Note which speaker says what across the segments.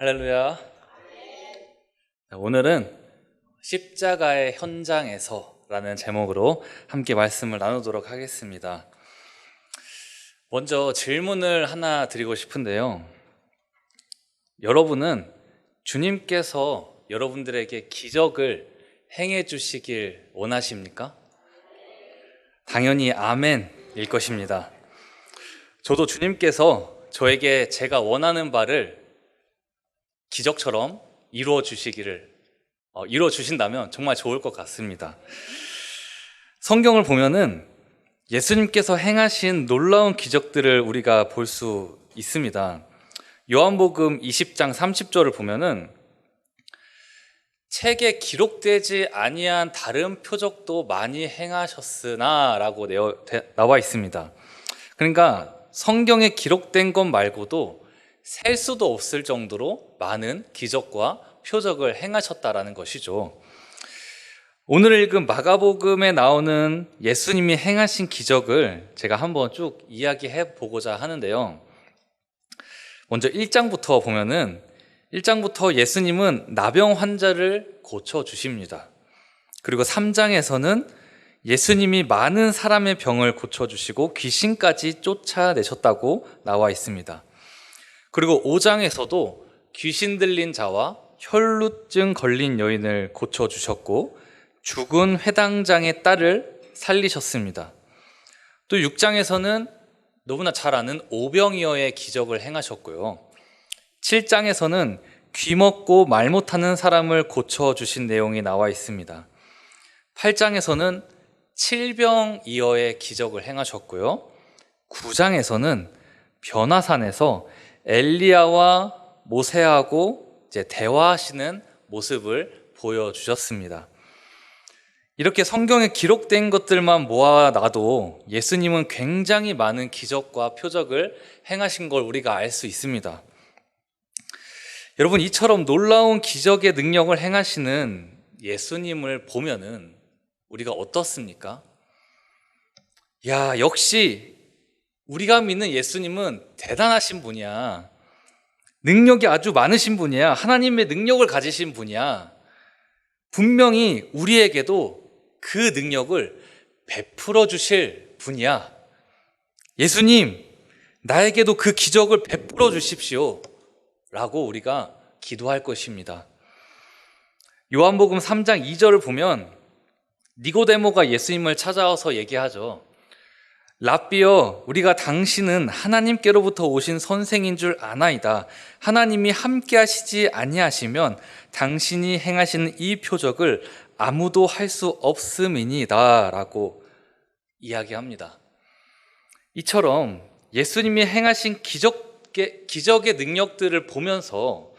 Speaker 1: 할렐루야. 오늘은 십자가의 현장에서라는 제목으로 함께 말씀을 나누도록 하겠습니다. 먼저 질문을 하나 드리고 싶은데요. 여러분은 주님께서 여러분들에게 기적을 행해 주시길 원하십니까? 당연히 아멘일 것입니다. 저도 주님께서 저에게 제가 원하는 바를 기적처럼 이루어 주시기를 어, 이루어 주신다면 정말 좋을 것 같습니다. 성경을 보면은 예수님께서 행하신 놀라운 기적들을 우리가 볼 수 있습니다. 요한복음 20장 30절을 보면은 책에 기록되지 아니한 다른 표적도 많이 행하셨으나라고 나와 있습니다. 그러니까 성경에 기록된 것 말고도 셀 수도 없을 정도로 많은 기적과 표적을 행하셨다라는 것이죠. 오늘 읽은 마가복음에 나오는 예수님이 행하신 기적을 제가 한번 쭉 이야기해 보고자 하는데요. 먼저 1장부터 보면은 1장부터 예수님은 나병 환자를 고쳐 주십니다. 그리고 3장에서는 예수님이 많은 사람의 병을 고쳐 주시고 귀신까지 쫓아내셨다고 나와 있습니다. 그리고 5장에서도 귀신 들린 자와 혈루증 걸린 여인을 고쳐 주셨고 죽은 회당장의 딸을 살리셨습니다. 또 6장에서는 너무나 잘 아는 오병이어의 기적을 행하셨고요. 7장에서는 귀 먹고 말 못하는 사람을 고쳐 주신 내용이 나와 있습니다. 8장에서는 칠병이어의 기적을 행하셨고요. 9장에서는 변화산에서 엘리야와 모세하고 이제 대화하시는 모습을 보여주셨습니다. 이렇게 성경에 기록된 것들만 모아놔도 예수님은 굉장히 많은 기적과 표적을 행하신 걸 우리가 알 수 있습니다. 여러분, 이처럼 놀라운 기적의 능력을 행하시는 예수님을 보면은 우리가 어떻습니까? 야, 역시 우리가 믿는 예수님은 대단하신 분이야. 능력이 아주 많으신 분이야. 하나님의 능력을 가지신 분이야. 분명히 우리에게도 그 능력을 베풀어 주실 분이야. 예수님, 나에게도 그 기적을 베풀어 주십시오. 라고 우리가 기도할 것입니다. 요한복음 3장 2절을 보면 니고데모가 예수님을 찾아와서 얘기하죠. 라비어 우리가 당신은 하나님께로부터 오신 선생인 줄 아나이다. 하나님이 함께 하시지 아니하시면 당신이 행하시는 이 표적을 아무도 할 수 없음이니다라고 이야기합니다. 이처럼 예수님이 행하신 기적의, 기적의 능력들을 보면서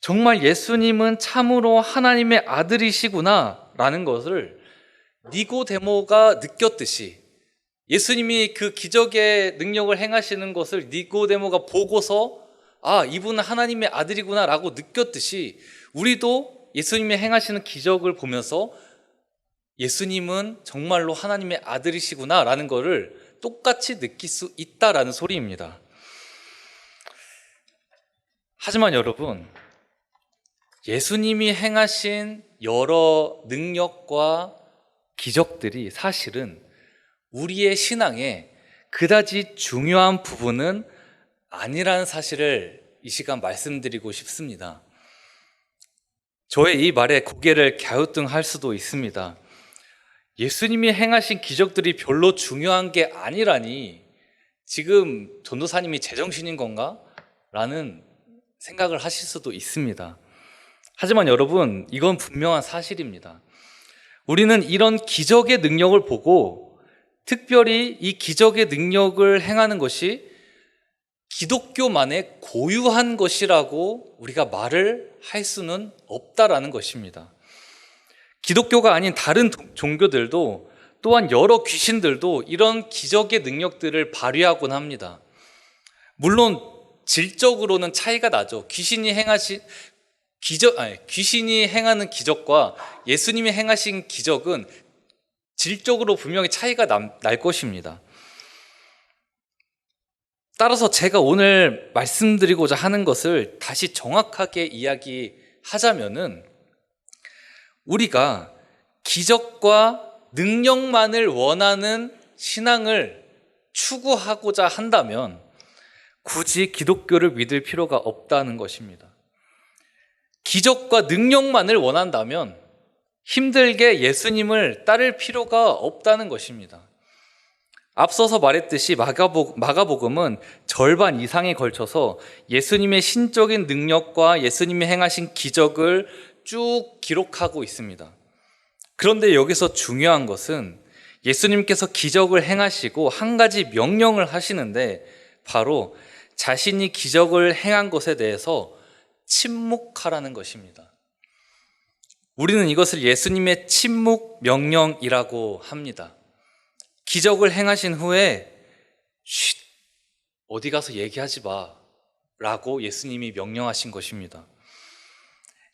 Speaker 1: 정말 예수님은 참으로 하나님의 아들이시구나라는 것을 니고데모가 느꼈듯이 예수님이 그 기적의 능력을 행하시는 것을 니고데모가 보고서 아, 이분은 하나님의 아들이구나라고 느꼈듯이 우리도 예수님이 행하시는 기적을 보면서 예수님은 정말로 하나님의 아들이시구나라는 것을 똑같이 느낄 수 있다라는 소리입니다. 하지만 여러분, 예수님이 행하신 여러 능력과 기적들이 사실은 우리의 신앙에 그다지 중요한 부분은 아니라는 사실을 이 시간 말씀드리고 싶습니다. 저의 이 말에 고개를 갸우뚱할 수도 있습니다. 예수님이 행하신 기적들이 별로 중요한 게 아니라니 지금 전도사님이 제정신인 건가? 라는 생각을 하실 수도 있습니다. 하지만 여러분, 이건 분명한 사실입니다. 우리는 이런 기적의 능력을 보고 특별히 이 기적의 능력을 행하는 것이 기독교만의 고유한 것이라고 우리가 말을 할 수는 없다라는 것입니다. 기독교가 아닌 다른 도- 종교들도 또한 여러 귀신들도 이런 기적의 능력들을 발휘하곤 합니다. 물론 질적으로는 차이가 나죠. 귀신이 행하신 기적 아니 귀신이 행하는 기적과 예수님이 행하신 기적은 질적으로 분명히 차이가 남- 날 것입니다. 따라서 제가 오늘 말씀드리고자 하는 것을 다시 정확하게 이야기하자면은 우리가 기적과 능력만을 원하는 신앙을 추구하고자 한다면 굳이 기독교를 믿을 필요가 없다는 것입니다. 기적과 능력만을 원한다면 힘들게 예수님을 따를 필요가 없다는 것입니다. 앞서서 말했듯이 마가복, 마가복 음은 절반 이상에 걸쳐서 예수님의 신적인 능력과 예수님이 행하신 기적을 쭉 기록하고 있습니다. 그런데 여기서 중요한 것은 예수님께서 기적을 행하시고 한 가지 명령을 하시는데 바로 자신이 기적을 행한 것에 대해서 침묵하라는 것입니다. 우리는 이것을 예수님의 침묵 명령이라고 합니다. 기적을 행하신 후에 쉿, 어디 가서 얘기하지 마 라고 예수님이 명령하신 것입니다.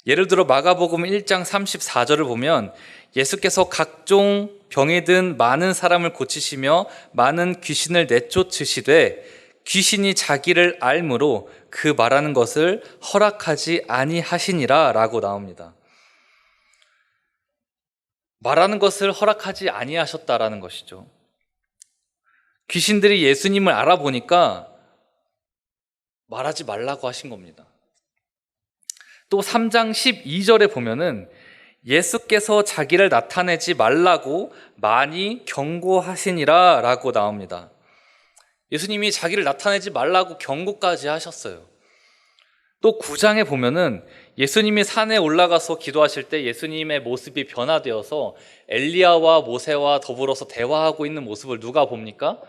Speaker 1: 예를 들어 마가복음 1장 34절을 보면 예수께서 각종 병에 든 많은 사람을 고치시며 많은 귀신을 내쫓으시되 귀신이 자기를 알므로 그 말하는 것을 허락하지 아니하시니라 라고 나옵니다. 말하는 것을 허락하지 아니하셨다라는 것이죠. 귀신들이 예수님을 알아보니까 말하지 말라고 하신 겁니다. 또 3장 12절에 보면은 예수께서 자기를 나타내지 말라고 많이 경고하시니라 라고 나옵니다. 예수님이 자기를 나타내지 말라고 경고까지 하셨어요. 또 9장에 보면은 예수님이 산에 올라가서 기도하실 때 예수님의 모습이 변화되어서 엘리야와 모세와 더불어서 대화하고 있는 모습을 누가 봅니까?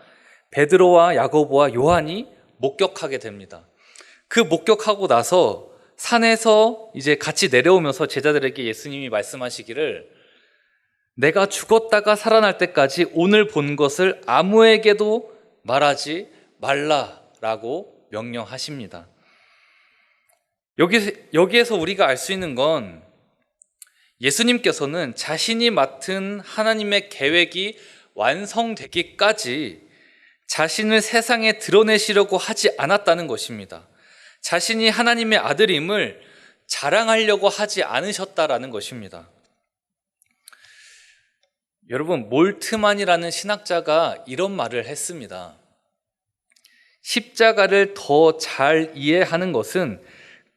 Speaker 1: 베드로와 야고보와 요한이 목격하게 됩니다. 그 목격하고 나서 산에서 이제 같이 내려오면서 제자들에게 예수님이 말씀하시기를 내가 죽었다가 살아날 때까지 오늘 본 것을 아무에게도 말하지 말라라고 명령하십니다. 여기, 여기에서 우리가 알 수 있는 건 예수님께서는 자신이 맡은 하나님의 계획이 완성되기까지 자신을 세상에 드러내시려고 하지 않았다는 것입니다. 자신이 하나님의 아들임을 자랑하려고 하지 않으셨다라는 것입니다. 여러분, 몰트만이라는 신학자가 이런 말을 했습니다. 십자가를 더 잘 이해하는 것은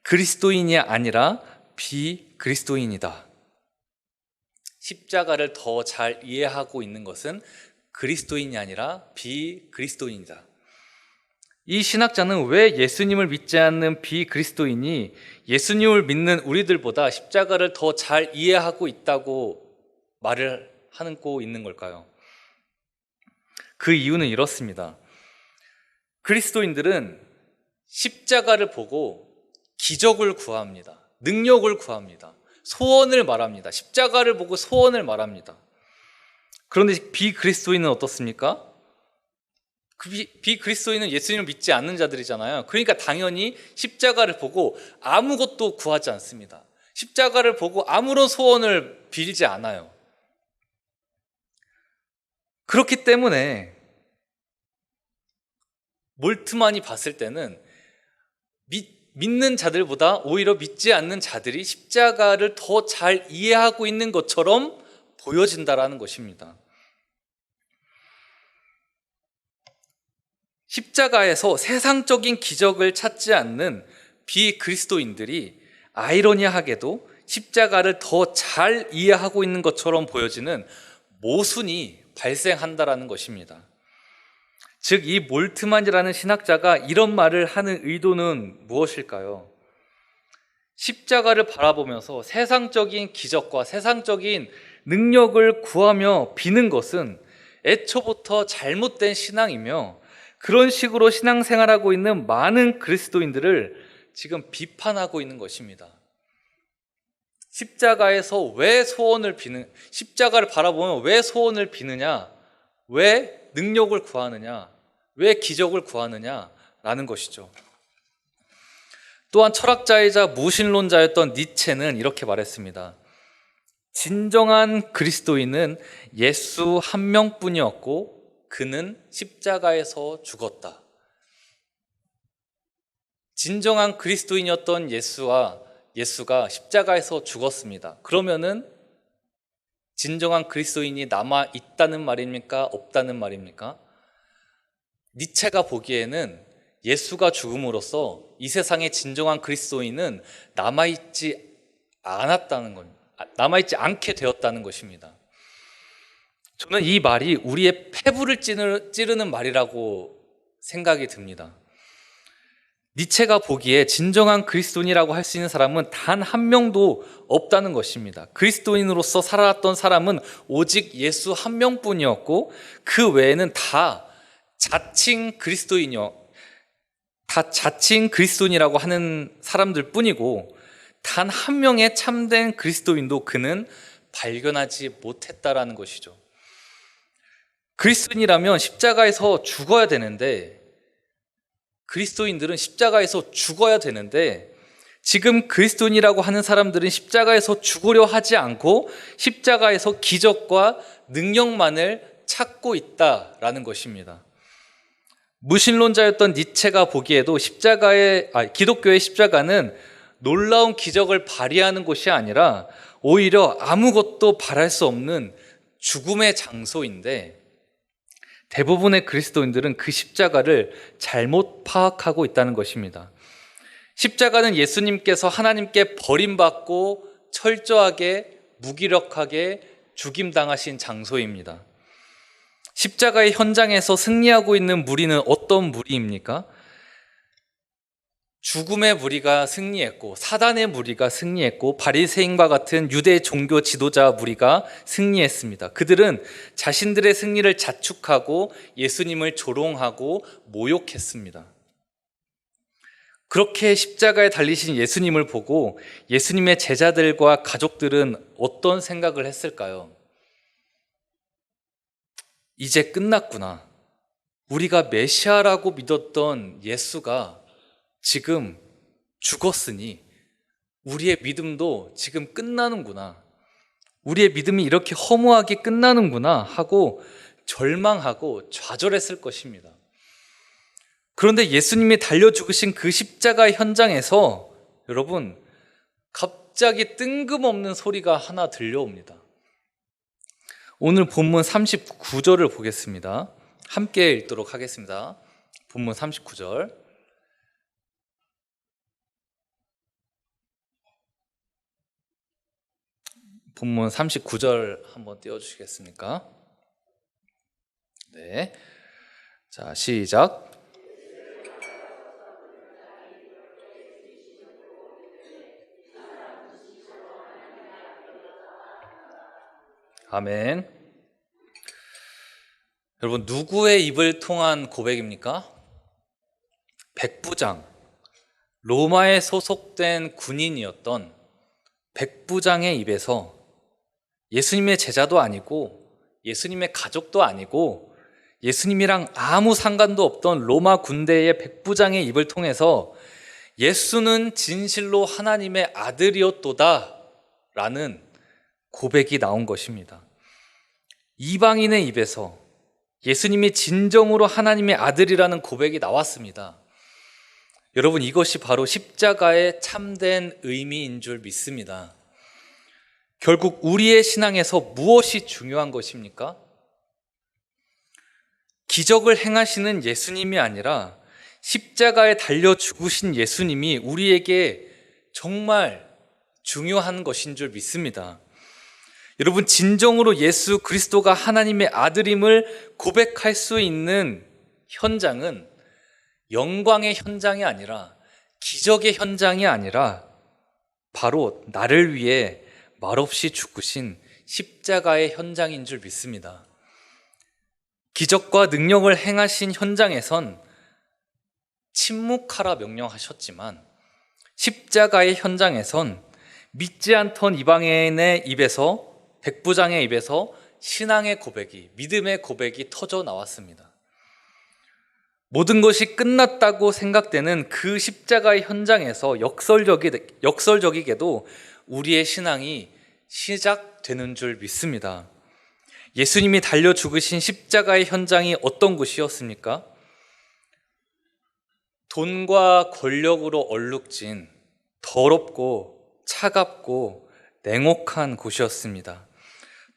Speaker 1: 그리스도인이 아니라 비그리스도인이다. 십자가를 더 잘 이해하고 있는 것은 그리스도인이 아니라 비그리스도인이다. 이 신학자는 왜 예수님을 믿지 않는 비그리스도인이 예수님을 믿는 우리들보다 십자가를 더 잘 이해하고 있다고 말을 하고 있는 걸까요? 그 이유는 이렇습니다. 그리스도인들은 십자가를 보고 기적을 구합니다. 능력을 구합니다. 소원을 말합니다. 십자가를 보고 소원을 말합니다. 그런데 비그리스도인은 어떻습니까? 그 비그리스도인은 예수님을 믿지 않는 자들이잖아요. 그러니까 당연히 십자가를 보고 아무것도 구하지 않습니다. 십자가를 보고 아무런 소원을 빌지 않아요. 그렇기 때문에 몰트만이 봤을 때는 믿, 믿는 자들보다 오히려 믿지 않는 자들이 십자가를 더 잘 이해하고 있는 것처럼 보여진다라는 것입니다. 십자가에서 세상적인 기적을 찾지 않는 비그리스도인들이 아이러니하게도 십자가를 더 잘 이해하고 있는 것처럼 보여지는 모순이 발생한다라는 것입니다. 즉, 이 몰트만이라는 신학자가 이런 말을 하는 의도는 무엇일까요? 십자가를 바라보면서 세상적인 기적과 세상적인 능력을 구하며 비는 것은 애초부터 잘못된 신앙이며 그런 식으로 신앙생활하고 있는 많은 그리스도인들을 지금 비판하고 있는 것입니다. 십자가에서 왜 소원을 비는, 십자가를 바라보면 왜 소원을 비느냐? 왜 능력을 구하느냐? 왜 기적을 구하느냐? 라는 것이죠. 또한 철학자이자 무신론자였던 니체는 이렇게 말했습니다. 진정한 그리스도인은 예수 한 명뿐이었고 그는 십자가에서 죽었다. 진정한 그리스도인이었던 예수와 예수가 십자가에서 죽었습니다. 그러면은 진정한 그리스도인이 남아 있다는 말입니까? 없다는 말입니까? 니체가 보기에는 예수가 죽음으로써 이 세상의 진정한 그리스도인은 남아있지 않았다는 것, 남아있지 않게 되었다는 것입니다. 저는 이 말이 우리의 폐부를 찌르는 말이라고 생각이 듭니다. 니체가 보기에 진정한 그리스도인이라고 할 수 있는 사람은 단 한 명도 없다는 것입니다. 그리스도인으로서 살아왔던 사람은 오직 예수 한 명뿐이었고 그 외에는 다 자칭 그리스도인이요. 다 자칭 그리스도인이라고 하는 사람들 뿐이고 단 한 명의 참된 그리스도인도 그는 발견하지 못했다라는 것이죠. 그리스도인이라면 십자가에서 죽어야 되는데 그리스도인들은 십자가에서 죽어야 되는데 지금 그리스도인이라고 하는 사람들은 십자가에서 죽으려 하지 않고 십자가에서 기적과 능력만을 찾고 있다라는 것입니다. 무신론자였던 니체가 보기에도 십자가의 아, 기독교의 십자가는 놀라운 기적을 발휘하는 곳이 아니라 오히려 아무것도 바랄 수 없는 죽음의 장소인데 대부분의 그리스도인들은 그 십자가를 잘못 파악하고 있다는 것입니다. 십자가는 예수님께서 하나님께 버림받고 철저하게 무기력하게 죽임당하신 장소입니다. 십자가의 현장에서 승리하고 있는 무리는 어떤 무리입니까? 죽음의 무리가 승리했고 사단의 무리가 승리했고 바리새인과 같은 유대 종교 지도자 무리가 승리했습니다. 그들은 자신들의 승리를 자축하고 예수님을 조롱하고 모욕했습니다. 그렇게 십자가에 달리신 예수님을 보고 예수님의 제자들과 가족들은 어떤 생각을 했을까요? 이제 끝났구나. 우리가 메시아라고 믿었던 예수가 지금 죽었으니 우리의 믿음도 지금 끝나는구나. 우리의 믿음이 이렇게 허무하게 끝나는구나 하고 절망하고 좌절했을 것입니다. 그런데 예수님이 달려 죽으신 그 십자가 현장에서 여러분 갑자기 뜬금없는 소리가 하나 들려옵니다. 오늘 본문 39절을 보겠습니다. 함께 읽도록 하겠습니다. 본문 39절. 본문 39절 한번 띄워 주시겠습니까? 네. 자, 시작. 아멘. 여러분, 누구의 입을 통한 고백입니까? 백부장. 로마에 소속된 군인이었던 백부장의 입에서 예수님의 제자도 아니고 예수님의 가족도 아니고 예수님이랑 아무 상관도 없던 로마 군대의 백부장의 입을 통해서 예수는 진실로 하나님의 아들이었도다 라는 고백이 나온 것입니다. 이방인의 입에서 예수님이 진정으로 하나님의 아들이라는 고백이 나왔습니다. 여러분, 이것이 바로 십자가의 참된 의미인 줄 믿습니다. 결국 우리의 신앙에서 무엇이 중요한 것입니까? 기적을 행하시는 예수님이 아니라 십자가에 달려 죽으신 예수님이 우리에게 정말 중요한 것인 줄 믿습니다. 여러분, 진정으로 예수 그리스도가 하나님의 아들임을 고백할 수 있는 현장은 영광의 현장이 아니라 기적의 현장이 아니라 바로 나를 위해 말없이 죽으신 십자가의 현장인 줄 믿습니다. 기적과 능력을 행하신 현장에선 침묵하라 명령하셨지만 십자가의 현장에선 믿지 않던 이방인의 입에서 백부장의 입에서 신앙의 고백이, 믿음의 고백이 터져 나왔습니다. 모든 것이 끝났다고 생각되는 그 십자가의 현장에서 역설적이, 역설적이게도 우리의 신앙이 시작되는 줄 믿습니다. 예수님이 달려 죽으신 십자가의 현장이 어떤 곳이었습니까? 돈과 권력으로 얼룩진 더럽고 차갑고 냉혹한 곳이었습니다.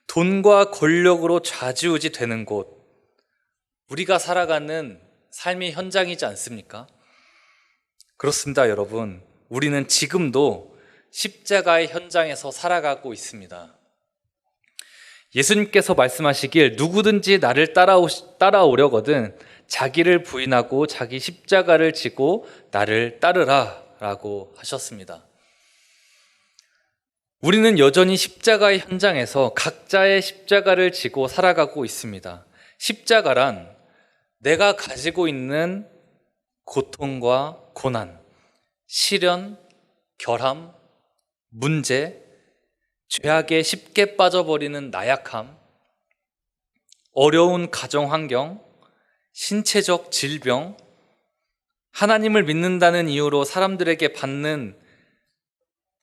Speaker 1: 돈과 권력으로 좌지우지 되는 곳, 우리가 살아가는 삶의 현장이지 않습니까? 그렇습니다, 여러분. 우리는 지금도 십자가의 현장에서 살아가고 있습니다. 예수님께서 말씀하시길 누구든지 나를 따라오, 따라오려거든 자기를 부인하고 자기 십자가를 지고 나를 따르라 라고 하셨습니다. 우리는 여전히 십자가의 현장에서 각자의 십자가를 지고 살아가고 있습니다. 십자가란 내가 가지고 있는 고통과 고난, 시련, 결함, 문제, 죄악에 쉽게 빠져버리는 나약함, 어려운 가정 환경, 신체적 질병, 하나님을 믿는다는 이유로 사람들에게 받는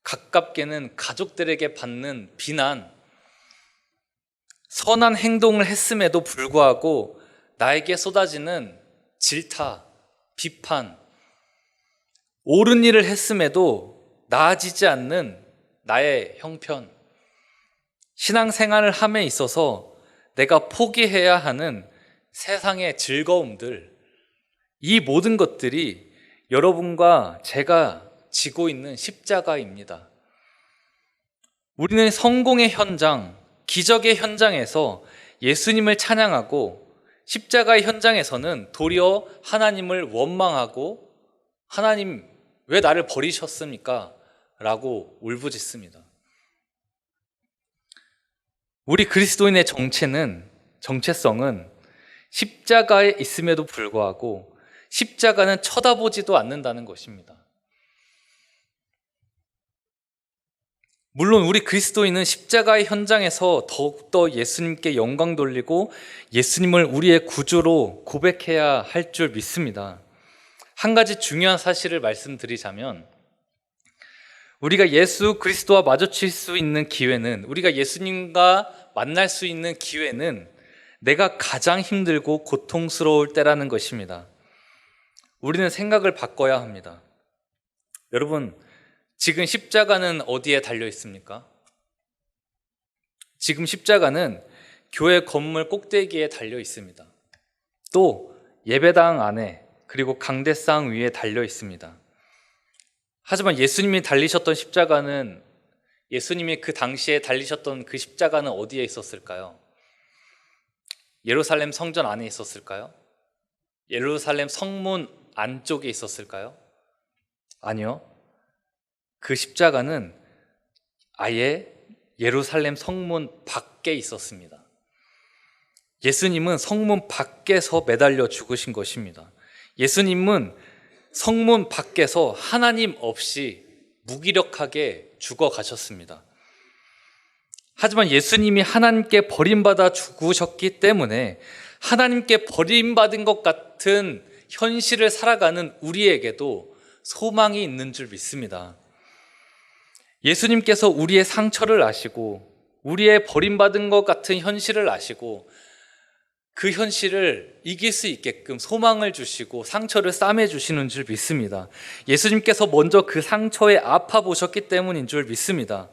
Speaker 1: 가깝게는 가족들에게 받는 비난, 선한 행동을 했음에도 불구하고 나에게 쏟아지는 질타, 비판, 옳은 일을 했음에도 나아지지 않는 나의 형편, 신앙생활을 함에 있어서 내가 포기해야 하는 세상의 즐거움들, 이 모든 것들이 여러분과 제가 지고 있는 십자가입니다. 우리는 성공의 현장, 기적의 현장에서 예수님을 찬양하고 십자가의 현장에서는 도리어 하나님을 원망하고 하나님 왜 나를 버리셨습니까? 라고 울부짖습니다. 우리 그리스도인의 정체는 정체성은 십자가에 있음에도 불구하고 십자가는 쳐다보지도 않는다는 것입니다. 물론 우리 그리스도인은 십자가의 현장에서 더욱더 예수님께 영광 돌리고 예수님을 우리의 구주로 고백해야 할 줄 믿습니다. 한 가지 중요한 사실을 말씀드리자면 우리가 예수 그리스도와 마주칠 수 있는 기회는 우리가 예수님과 만날 수 있는 기회는 내가 가장 힘들고 고통스러울 때라는 것입니다. 우리는 생각을 바꿔야 합니다. 여러분, 지금 십자가는 어디에 달려 있습니까? 지금 십자가는 교회 건물 꼭대기에 달려 있습니다. 또 예배당 안에 그리고 강대상 위에 달려 있습니다. 하지만 예수님이 달리셨던 십자가는 예수님이 그 당시에 달리셨던 그 십자가는 어디에 있었을까요? 예루살렘 성전 안에 있었을까요? 예루살렘 성문 안쪽에 있었을까요? 아니요. 그 십자가는 아예 예루살렘 성문 밖에 있었습니다. 예수님은 성문 밖에서 매달려 죽으신 것입니다. 예수님은 성문 밖에서 하나님 없이 무기력하게 죽어 가셨습니다. 하지만 예수님이 하나님께 버림받아 죽으셨기 때문에 하나님께 버림받은 것 같은 현실을 살아가는 우리에게도 소망이 있는 줄 믿습니다. 예수님께서 우리의 상처를 아시고 우리의 버림받은 것 같은 현실을 아시고 그 현실을 이길 수 있게끔 소망을 주시고 상처를 싸매 주시는 줄 믿습니다. 예수님께서 먼저 그 상처에 아파 보셨기 때문인 줄 믿습니다.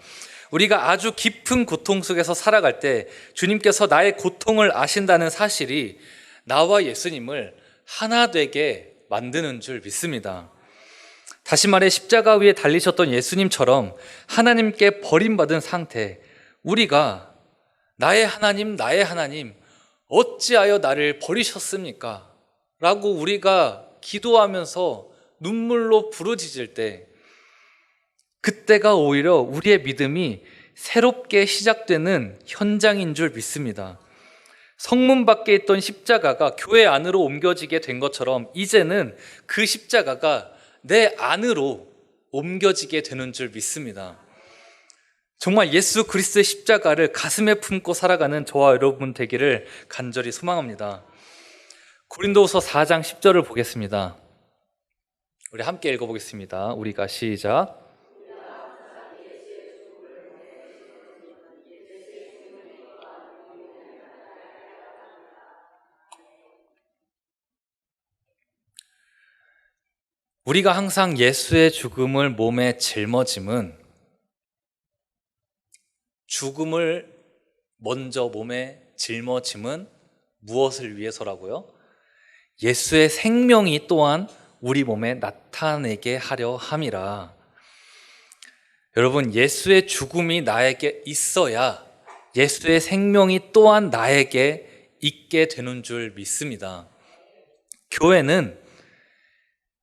Speaker 1: 우리가 아주 깊은 고통 속에서 살아갈 때 주님께서 나의 고통을 아신다는 사실이 나와 예수님을 하나 되게 만드는 줄 믿습니다. 다시 말해 십자가 위에 달리셨던 예수님처럼 하나님께 버림받은 상태, 우리가 나의 하나님, 나의 하나님, 어찌하여 나를 버리셨습니까? 라고 우리가 기도하면서 눈물로 부르짖을 때, 그때가 오히려 우리의 믿음이 새롭게 시작되는 현장인 줄 믿습니다. 성문 밖에 있던 십자가가 교회 안으로 옮겨지게 된 것처럼 이제는 그 십자가가 내 안으로 옮겨지게 되는 줄 믿습니다. 정말 예수 그리스도의 십자가를 가슴에 품고 살아가는 저와 여러분 되기를 간절히 소망합니다. 고린도후서 4장 10절을 보겠습니다. 우리 함께 읽어보겠습니다. 우리가 시작. 우리가 항상 예수의 죽음을 몸에 짊어짐은 죽음을 먼저 몸에 짊어짐은 무엇을 위해서라고요? 예수의 생명이 또한 우리 몸에 나타내게 하려 함이라. 여러분, 예수의 죽음이 나에게 있어야 예수의 생명이 또한 나에게 있게 되는 줄 믿습니다. 교회는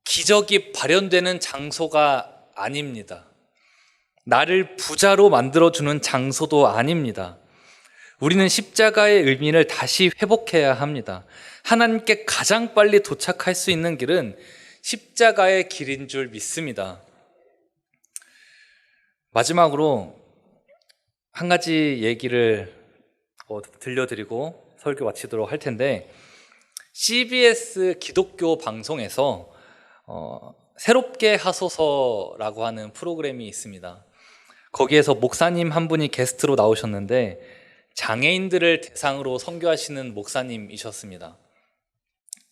Speaker 1: 기적이 발현되는 장소가 아닙니다. 나를 부자로 만들어주는 장소도 아닙니다. 우리는 십자가의 의미를 다시 회복해야 합니다. 하나님께 가장 빨리 도착할 수 있는 길은 십자가의 길인 줄 믿습니다. 마지막으로 한 가지 얘기를 어, 들려드리고 설교 마치도록 할 텐데 CBS 기독교 방송에서 어, 새롭게 하소서라고 하는 프로그램이 있습니다. 거기에서 목사님 한 분이 게스트로 나오셨는데 장애인들을 대상으로 선교하시는 목사님이셨습니다.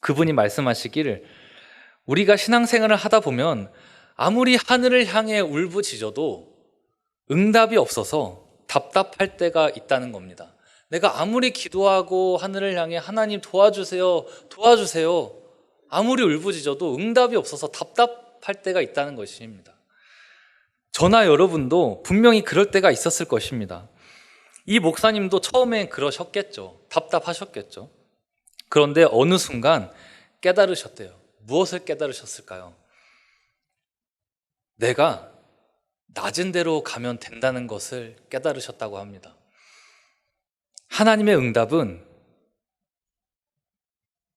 Speaker 1: 그분이 말씀하시기를 우리가 신앙생활을 하다 보면 아무리 하늘을 향해 울부짖어도 응답이 없어서 답답할 때가 있다는 겁니다. 내가 아무리 기도하고 하늘을 향해 하나님 도와주세요, 도와주세요. 아무리 울부짖어도 응답이 없어서 답답할 때가 있다는 것입니다. 저나 여러분도 분명히 그럴 때가 있었을 것입니다. 이 목사님도 처음엔 그러셨겠죠. 답답하셨겠죠. 그런데 어느 순간 깨달으셨대요. 무엇을 깨달으셨을까요? 내가 낮은 대로 가면 된다는 것을 깨달으셨다고 합니다. 하나님의 응답은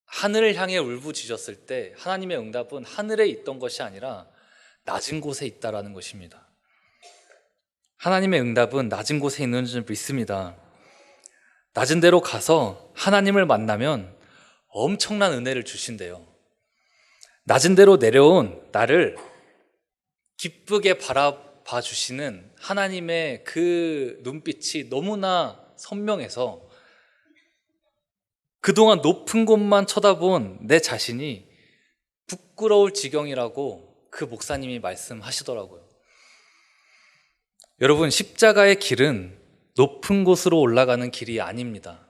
Speaker 1: 하늘을 향해 울부짖었을 때 하나님의 응답은 하늘에 있던 것이 아니라 낮은 곳에 있다라는 것입니다. 하나님의 응답은 낮은 곳에 있는 줄 믿습니다. 낮은 데로 가서 하나님을 만나면 엄청난 은혜를 주신대요. 낮은 데로 내려온 나를 기쁘게 바라봐 주시는 하나님의 그 눈빛이 너무나 선명해서 그동안 높은 곳만 쳐다본 내 자신이 부끄러울 지경이라고 그 목사님이 말씀하시더라고요. 여러분, 십자가의 길은 높은 곳으로 올라가는 길이 아닙니다.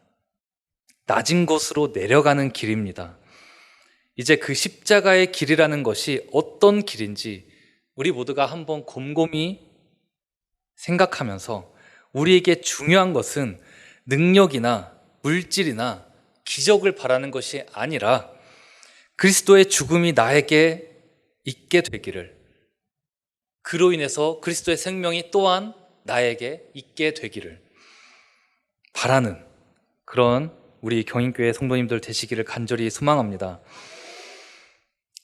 Speaker 1: 낮은 곳으로 내려가는 길입니다. 이제 그 십자가의 길이라는 것이 어떤 길인지 우리 모두가 한번 곰곰이 생각하면서 우리에게 중요한 것은 능력이나 물질이나 기적을 바라는 것이 아니라 그리스도의 죽음이 나에게 있게 되기를 그로 인해서 그리스도의 생명이 또한 나에게 있게 되기를 바라는 그런 우리 경인교회 성도님들 되시기를 간절히 소망합니다.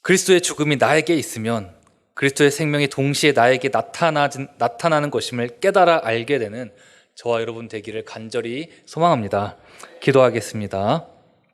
Speaker 1: 그리스도의 죽음이 나에게 있으면 그리스도의 생명이 동시에 나에게 나타나, 나타나는 것임을 깨달아 알게 되는 저와 여러분 되기를 간절히 소망합니다. 기도하겠습니다.